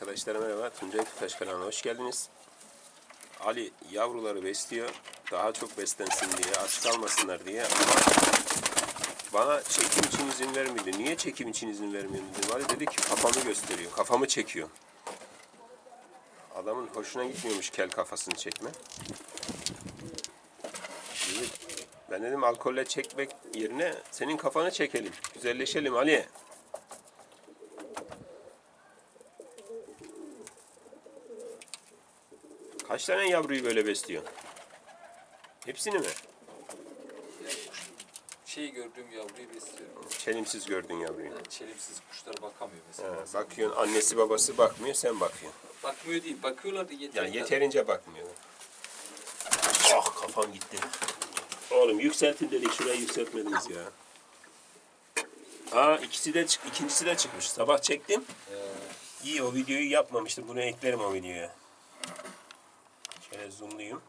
Arkadaşlar merhaba. Tuncay Tutaş kanalına hoş geldiniz. Ali yavruları besliyor. Daha çok beslensin diye, aç kalmasınlar diye ama bana çekim için izin vermedi. Niye çekim için izin vermiyor dedim. Ali dedi ki kafamı gösteriyor. Kafamı çekiyor. Adamın hoşuna gitmiyormuş kel kafasını çekme. Ben dedim alkolle çekmek yerine senin kafanı çekelim. Güzelleşelim Ali. Kaç tane yavruyu böyle besliyor? Hepsini mi? Şeyi gördüğüm yavruyu besliyorum. Çelimsiz gördün yavruyu. Yani çelimsiz kuşlara bakamıyor mesela. Ha, bakıyorsun annesi babası bakmıyor sen bakıyorsun. Bakmıyor değil, bakıyorlar da yeter. Yani yeterince bakmıyor. Ah kafam gitti. Oğlum yükseltin dedik şurayı yükseltmediniz ya. Aa ikisi de çık ikincisi de çıkmış. Sabah çektim. İyi o videoyu yapmamıştım. Bunu eklerim o videoya. Şöyle zoomlayayım.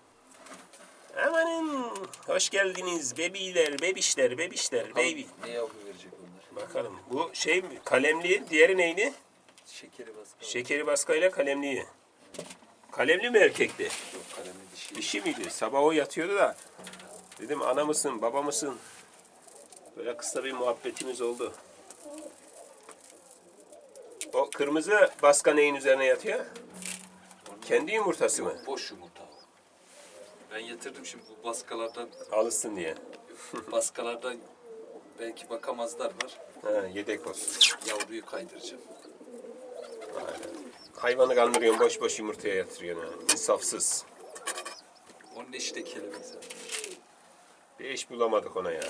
Amanın hoş geldiniz bebiler, bebişler, bebişler, baby. Ne yavru verecek onlar? Bakalım bu şey mi? Kalemli, diğeri neydi? Şekeri baskı. Şekeri baskıyla kalemliyi. Kalemli mi erkekti? Yok kalemi dişi. Dişi miydi? Sabah o yatıyordu da. Dedim ana mısın, baba mısın? Böyle kısa bir muhabbetimiz oldu. O kırmızı baska neyin üzerine yatıyor? Kendi yumurtası mı? Boş yumurta. Ben yatırdım şimdi bu baskalardan, Alışsın diye. baskalardan belki bakamazlar var. Ha, yedek olsun. Yavruyu kaydıracağım. Hayvanı kandırıyorsun, boş boş yumurtaya yatırıyorsun. Ha. İnsafsız. Onun eşi de kelebek zaten. Bir eş bulamadık ona ya.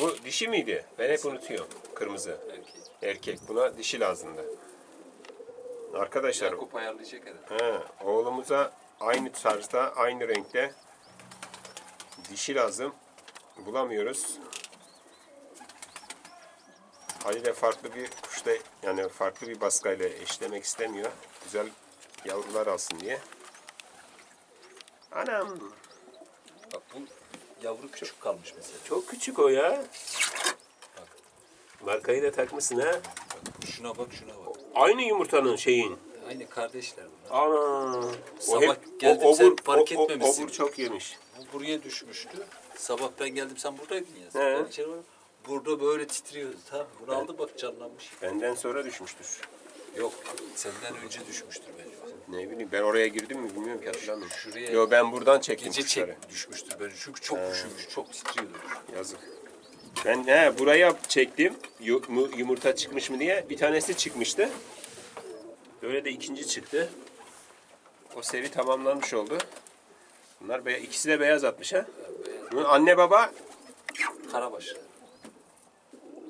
Bu dişi miydi? Ben hep unutuyorum. Kırmızı. Erkek. Erkek. Buna dişi lazımdı. Arkadaşlar Yakup ayarlayacak herhalde. he, oğlumuza aynı tarzda, aynı renkte dişi lazım. Bulamıyoruz. Ali de farklı bir kuşta yani farklı bir baskayla eşlemek istemiyor. Güzel yavrular alsın diye. Anam Bak bu yavru küçük kalmış mesela. çok küçük o ya. Markayı da takmışsın ha. Bak şuna bak şuna bak. Aynı yumurtanın şeyin. Aynı kardeşler bunlar. Ana. Sabah geldim, sen fark o- o- etmemişsin. Obur çok yemiş. Bu buraya düşmüştü. Sabah ben geldim sen buradaydın ya. He. Ben içeri vardım. Burada böyle titriyordu. Tamam bunu aldı bak canlanmış. Benden sonra düşmüştür. Yok senden önce düşmüştür bence. Ne bileyim ben oraya girdim mi bilmiyorum ki hatırlamıyorum. Şuraya- Yo ben buradan çektim Gece kuşları. çek düşmüştür bence. Çünkü çok üşümüş, çok titriyordu. Yazık. Ben he, buraya çektim. Yu- mu- yumurta çıkmış mı diye. Bir tanesi çıkmıştı. Böyle de ikinci çıktı. O seri tamamlanmış oldu. Bunlar be- ikisi de beyaz atmış ha. Bunun anne baba Karabaş.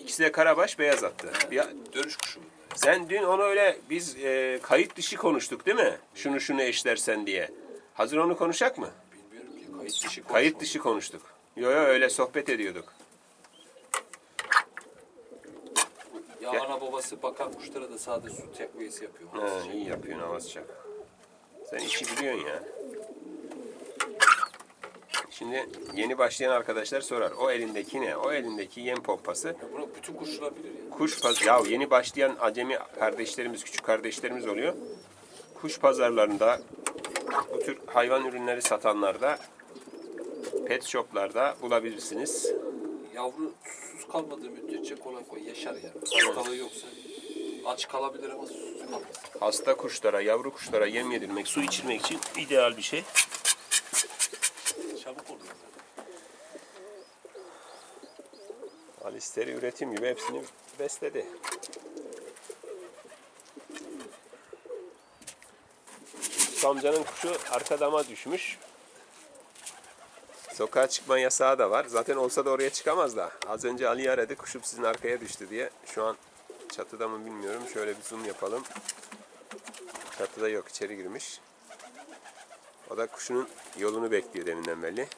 ikisi de karabaş beyaz attı. Ya, Dönüş kuşu. sen dün onu öyle biz e, kayıt dışı konuştuk değil mi? Şunu şunu eşlersen diye. Hazır onu konuşak mı? Bilmiyorum ki kayıt dışı. Kayıt dışı konuştuk. Yo yo öyle sohbet ediyorduk. Ya Ya- ana babası bakan kuşlara da sade su tekmeyesi yapıyor. Ha, iyi yapıyorsun hava sıcak. Sen işi biliyorsun ya. Şimdi yeni başlayan arkadaşlar sorar. O elindeki ne? O elindeki yem pompası. Ya bunu bütün kuşlar bilir ya. Kuş paz ya yeni başlayan acemi kardeşlerimiz, küçük kardeşlerimiz oluyor. Kuş pazarlarında bu tür hayvan ürünleri satanlarda pet shoplarda bulabilirsiniz. Yavru susuz kalmadığı müddetçe kolay kolay yaşar yani. Hastalığı yoksa aç kalabilir ama susuz kalmaz. Hasta kuşlara, yavru kuşlara yem yedirmek, su içirmek için ideal bir şey. Çabuk oluyor. Alisteri üretim gibi hepsini besledi. Yusuf amcanın kuşu arka dama düşmüş. Sokağa çıkma yasağı da var. Zaten olsa da oraya çıkamaz da. Az önce Ali aradı kuşum sizin arkaya düştü diye. Şu an çatıda mı bilmiyorum. Şöyle bir zoom yapalım. Çatıda yok içeri girmiş. O da kuşunun yolunu bekliyor deminden belli.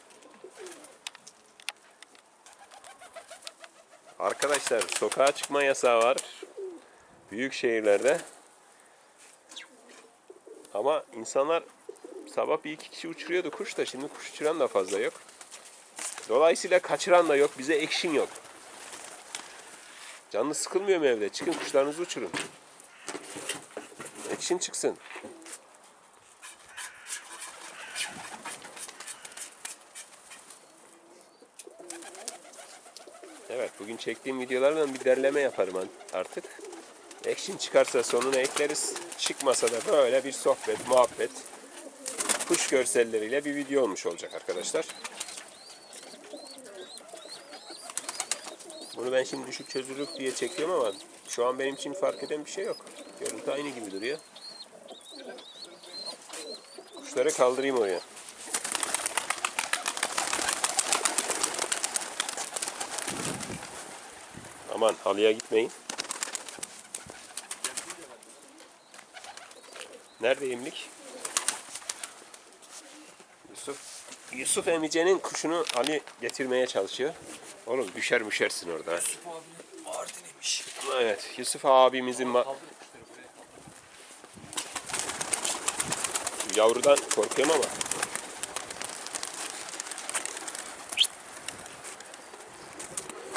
Arkadaşlar sokağa çıkma yasağı var. Büyük şehirlerde. Ama insanlar sabah bir iki kişi uçuruyordu kuş da şimdi kuş uçuran da fazla yok. Dolayısıyla kaçıran da yok. Bize action yok. Canlı sıkılmıyor mu evde? Çıkın kuşlarınızı uçurun. Action çıksın. Evet bugün çektiğim videolardan bir derleme yaparım artık. Action çıkarsa sonuna ekleriz. Çıkmasa da böyle bir sohbet, muhabbet, kuş görselleriyle bir video olmuş olacak arkadaşlar. Bunu ben şimdi düşük çözünürlük diye çekiyorum ama şu an benim için fark eden bir şey yok. Görüntü aynı gibi duruyor. Kuşları kaldırayım oraya. Aman halıya gitmeyin. Nerede yemlik? Yusuf. Yusuf emicenin kuşunu Ali getirmeye çalışıyor. Oğlum düşer müşersin orada. Yusuf abi Mardin'iymiş. Evet, Yusuf abimizin ma- yavrudan korkuyorum ama.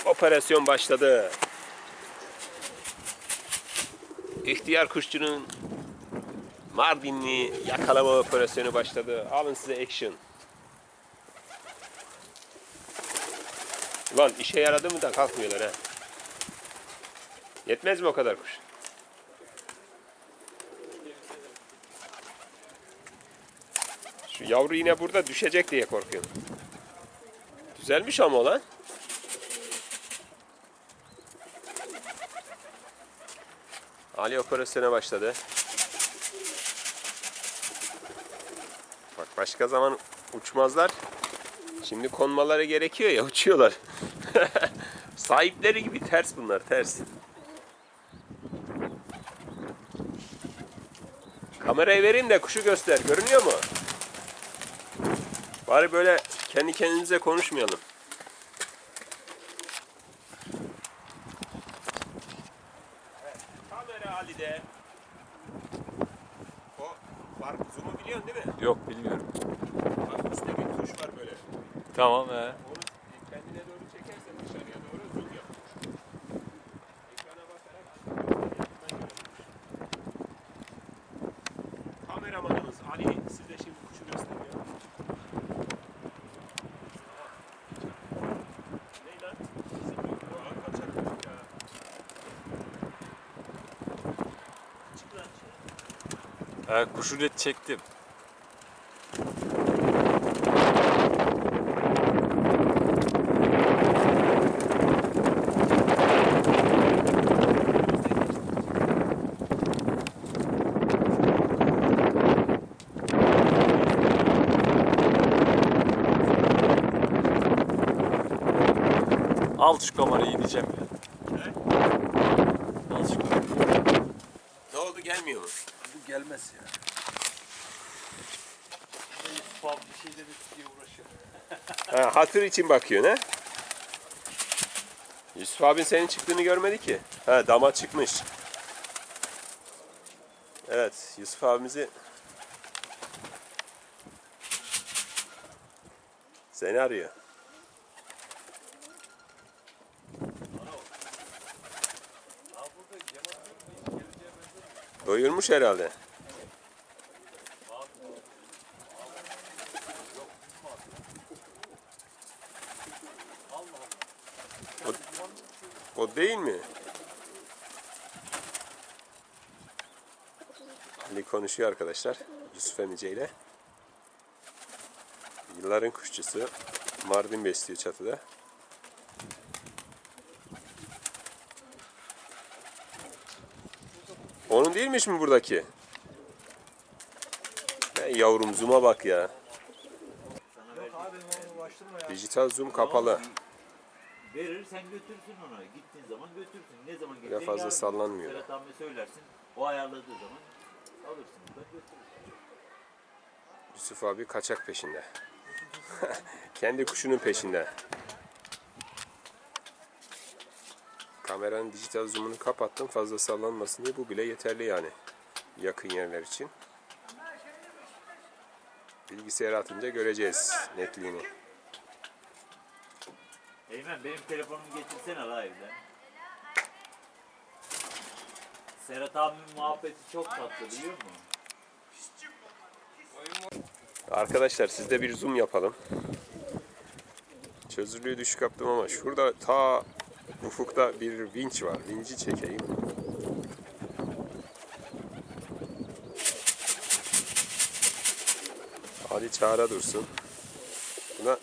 Operasyon başladı. İhtiyar kuşçunun Mardinli yakalama operasyonu başladı. Alın size action. Ulan işe yaradı mı da kalkmıyorlar ha. Yetmez mi o kadar kuş? Şu yavru yine burada düşecek diye korkuyorum. Düzelmiş ama lan. Ali operasyona başladı. Bak başka zaman uçmazlar. Şimdi konmaları gerekiyor ya uçuyorlar. Sahipleri gibi ters bunlar ters. Kamerayı vereyim de kuşu göster. Görünüyor mu? Bari böyle kendi kendinize konuşmayalım. Evet, kamera Ali'de. O var zoom'u biliyorsun değil mi? Yok bilmiyorum. Bak üstte bir tuş var böyle. Tamam he. Kendine doğru çekersen dışarıya doğru zoom yapar. Ekrana bakarak. Kameramanımız Ali size şimdi kuşu gösteriyor. Ne lan? Bizim kaçak kuş ya. Çık lan. He, kuşu net çektim. Al şu kamerayı diyeceğim ya. Al şu kamerayı. Ne oldu gelmiyor mu? Bu gelmez ya. Yusuf abi bir şey demek diye uğraşıyor. Ha, hatır için bakıyorsun ha? Yusuf abin senin çıktığını görmedi ki. Ha dama çıkmış. Evet Yusuf abimizi seni arıyor. Doyurmuş herhalde. O değil mi? Ali konuşuyor arkadaşlar. Yusuf Emice ile. Yılların kuşçusu. Mardin besliyor çatıda. Onun değilmiş mi buradaki? Hey yavrum zoom'a bak ya. Abi ya. Dijital zoom kapalı. Verir sen götürsün ona. Gittiğin zaman götürsün. Ne zaman gideceksin? fazla yarın sallanmıyor. Serhat abiye söylersin. O ayarladığı zaman alırsın. Götürürsün. Yusuf abi kaçak peşinde. Kendi kuşunun peşinde. Kameranın dijital zoom'unu kapattım fazla sallanmasın diye bu bile yeterli yani. Yakın yerler için. Bilgisayara atınca göreceğiz netliğini. Eymen benim telefonumu getirsene la evden. Serhat abimin muhabbeti çok tatlı biliyor musun? Arkadaşlar sizde bir zoom yapalım. Çözünürlüğü düşük yaptım ama şurada ta ufukta bir vinç var. Vinci çekeyim. Ali çağıra dursun. Buna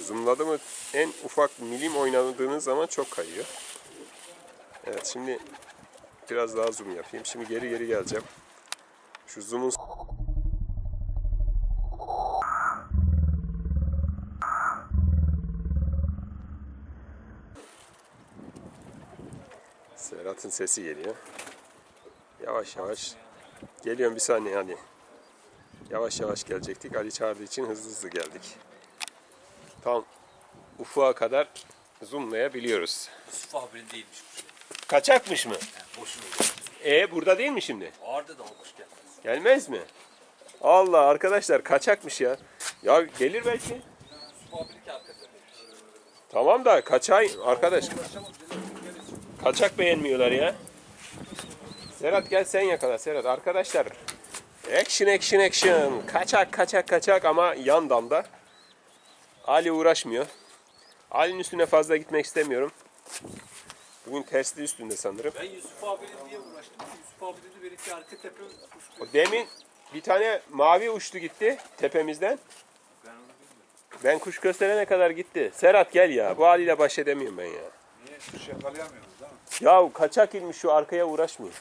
zoomladı mı en ufak milim oynadığınız zaman çok kayıyor. Evet şimdi biraz daha zoom yapayım. Şimdi geri geri geleceğim. Şu zoom'un Serhat'ın sesi geliyor. Yavaş yavaş. Geliyorum bir saniye hani. Yavaş yavaş gelecektik. Ali çağırdığı için hızlı hızlı geldik. Tam ufuğa kadar zoomlayabiliyoruz. Yusuf abinin değilmiş kuş. Kaçakmış mı? Boşuna. E burada değil mi şimdi? Ağırda da o kuş gelmez. Gelmez mi? Allah arkadaşlar kaçakmış ya. Ya gelir belki. Yusuf abinin ki. Tamam da kaçay arkadaş. Kaçak beğenmiyorlar ya. Serhat gel sen yakala Serhat. Arkadaşlar action action action. Kaçak kaçak kaçak ama yan damda. Ali uğraşmıyor. Ali'nin üstüne fazla gitmek istemiyorum. Bugün tersli üstünde sanırım. Ben Yusuf abinin diye uğraştım. Yusuf abi dedi benimki arka tepe. O demin bir tane mavi uçtu gitti tepemizden. Ben. Ben kuş gösterene kadar gitti. Serhat gel ya. Bu haliyle baş edemiyorum ben ya. Niye kuş mi? Ya kaçak ilmiş şu arkaya uğraşmıyor.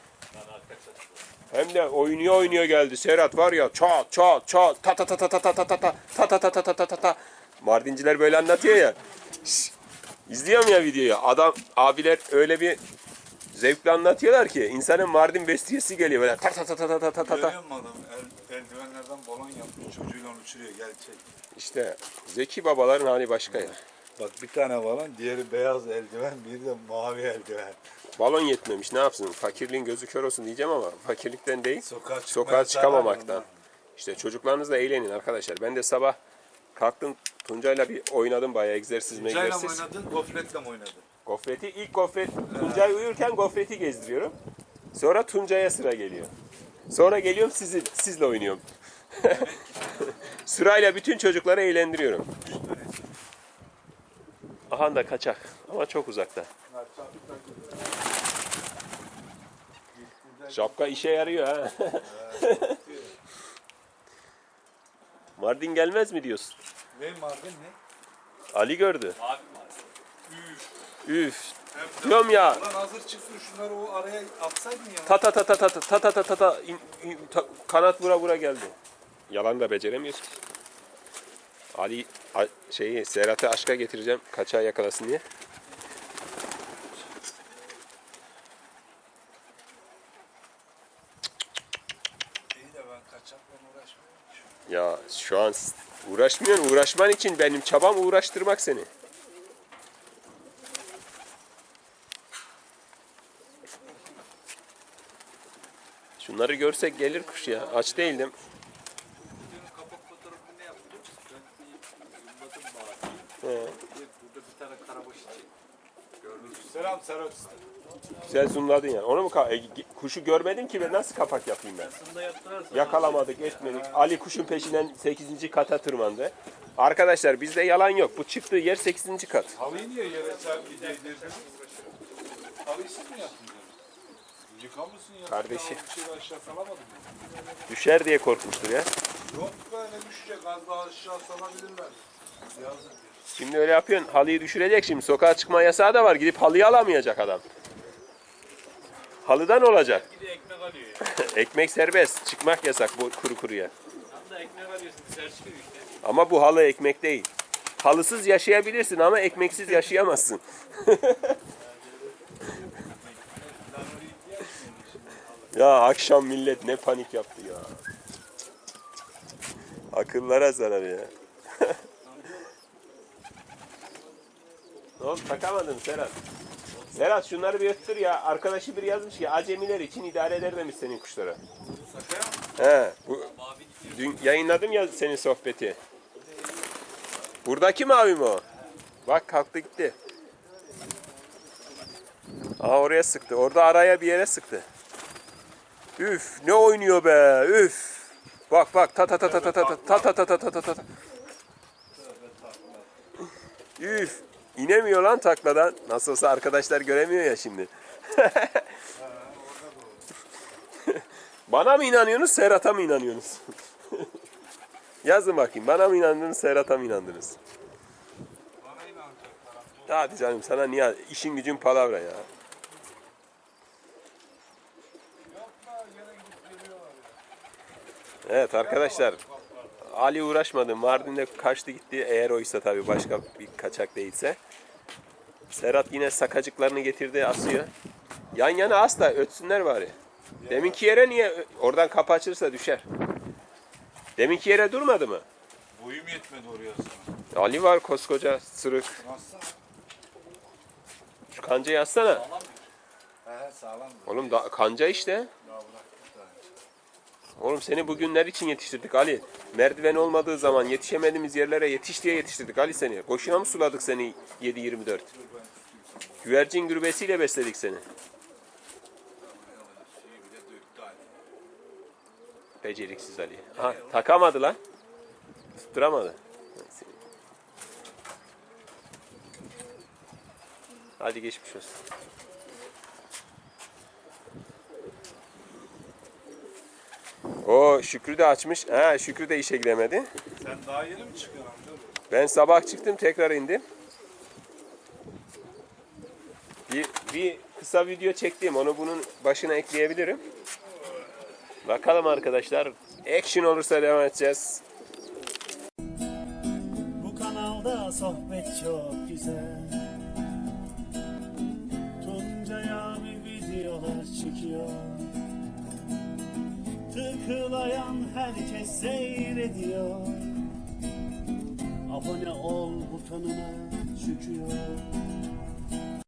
Hem de oynuyor oynuyor geldi. Serhat var ya çat çat çat ta ta ta ta ta ta ta ta ta ta ta ta ta ta ta ta ta Mardinciler böyle anlatıyor ya. Şş, İzliyorum ya videoyu. Adam abiler öyle bir zevkle anlatıyorlar ki insanın Mardin bestiyesi geliyor böyle ta ta ta ta ta ta ta ta. Görüyor musun adam? El, eldivenlerden balon yapmış çocuğuyla uçuruyor. Gel çek. İşte zeki babaların hali başka ya. Bak bir tane balon, diğeri beyaz eldiven, biri de mavi eldiven. Balon yetmemiş ne yapsın? Fakirliğin gözü kör olsun diyeceğim ama fakirlikten değil. Sokağa, sokağa çıkamamaktan. İşte çocuklarınızla eğlenin arkadaşlar. Ben de sabah kalktım Tuncay'la bir oynadım bayağı egzersiz Tuncay'la mı megzersiz. oynadın, gofretle mi oynadın? Gofreti ilk gofret Tuncay uyurken gofreti gezdiriyorum. Sonra Tuncay'a sıra geliyor. Sonra geliyorum sizi, sizle oynuyorum. Sırayla bütün çocukları eğlendiriyorum. Aha da kaçak ama çok uzakta. Şapka işe yarıyor ha. Mardin gelmez mi diyorsun? Ne Mardin ne? Ali gördü. Abi var. Üf. Diyorum ya. Ulan hazır çıksın şunları o araya atsaydın ya. Ta ta ta ta ta ta ta ta ta ta ta in- in- ta- kanat vura vura geldi. Yalan da beceremiyorsun. Ali şeyi Serhat'ı aşka getireceğim kaçağı yakalasın diye. Ya şu an uğraşmıyorsun. Uğraşman için benim çabam uğraştırmak seni. Şunları görsek gelir kuş ya. Aç değildim. Videonun kapak fotoğrafını ne yaptım? Ben bir zoomladım He. mavi. Burada bir tane karabaş için. Gördünüz mü? Selam Serhat. Güzel zoomladın ya. Onu mu ka- e, kuşu görmedim ki ben nasıl kapak yapayım ben? Aslında. Yakalamadık, etmedik. Ali kuşun peşinden 8. kata tırmandı. Arkadaşlar bizde yalan yok. Bu çıktığı yer 8. kat. Halıyı niye yere serpti? Halıyı siz mi yaptınız? Yıkamışsın ya. Kardeşi. Bir şey aşağı salamadın mı? Düşer diye korkmuştur ya. Yok be ne düşecek az daha aşağı salabilirler. Yazık. Şimdi öyle yapıyorsun. Halıyı düşürecek şimdi. Sokağa çıkma yasağı da var. Gidip halıyı alamayacak adam. Halıdan olacak. Bir de ekmek alıyor ya. Ekmek serbest. Çıkmak yasak bu kuru kuruya. Tam da ekmek alıyorsun. Dışarı çıkıyor işte. Ama bu halı ekmek değil. Halısız yaşayabilirsin ama ekmeksiz yaşayamazsın. ya akşam millet ne panik yaptı ya. Akıllara zarar ya. ne oldu takamadın Serhat? Serhat şunları bir öttür ya. Arkadaşı bir yazmış ki acemiler için idare eder demiş senin kuşlara. He, bu dün yayınladım ya senin sohbeti. Buradaki mavi mi o? Bak kalktı gitti. Aa oraya sıktı. Orada araya bir yere sıktı. Üf ne oynuyor be üf. Bak bak ta ta ta ta ta ta ta ta ta ta ta ta ta ta. Üf inemiyor lan takladan. Nasıl olsa arkadaşlar göremiyor ya şimdi. Bana mı inanıyorsunuz Serhat'a mı inanıyorsunuz? Yazın bakayım bana mı inandınız Serhat'a mı inandınız? Hadi canım sana niye işin gücün palavra ya. Evet arkadaşlar Ali uğraşmadı. Mardin'de kaçtı gitti. Eğer oysa tabii başka bir kaçak değilse. Serhat yine sakacıklarını getirdi asıyor. Yan yana as da ötsünler bari. Deminki yere niye oradan kapı açılırsa düşer. Deminki yere durmadı mı? Boyum yetmedi oraya sana. Ali var koskoca sırık. Şu kancayı yazsana. He sağlam. Oğlum da, kanca işte. Oğlum seni bugünler için yetiştirdik Ali. Merdiven olmadığı zaman yetişemediğimiz yerlere yetiş diye yetiştirdik Ali seni. Boşuna mı suladık seni 7-24? Güvercin gürbesiyle besledik seni. Beceriksiz Ali. Aha, takamadı lan. Tutturamadı. Hadi geçmiş olsun. O Şükrü de açmış. Ha Şükrü de işe giremedi. Sen daha yeni mi çıkıyorsun amca? Ben sabah çıktım tekrar indim. Bir, bir kısa video çektim. Onu bunun başına ekleyebilirim. Bakalım arkadaşlar. Action olursa devam edeceğiz. Bu kanalda sohbet çok güzel Tuncaya bir videolar çıkıyor Tıklayan herkes seyrediyor. Abone ol butonuna çıkıyor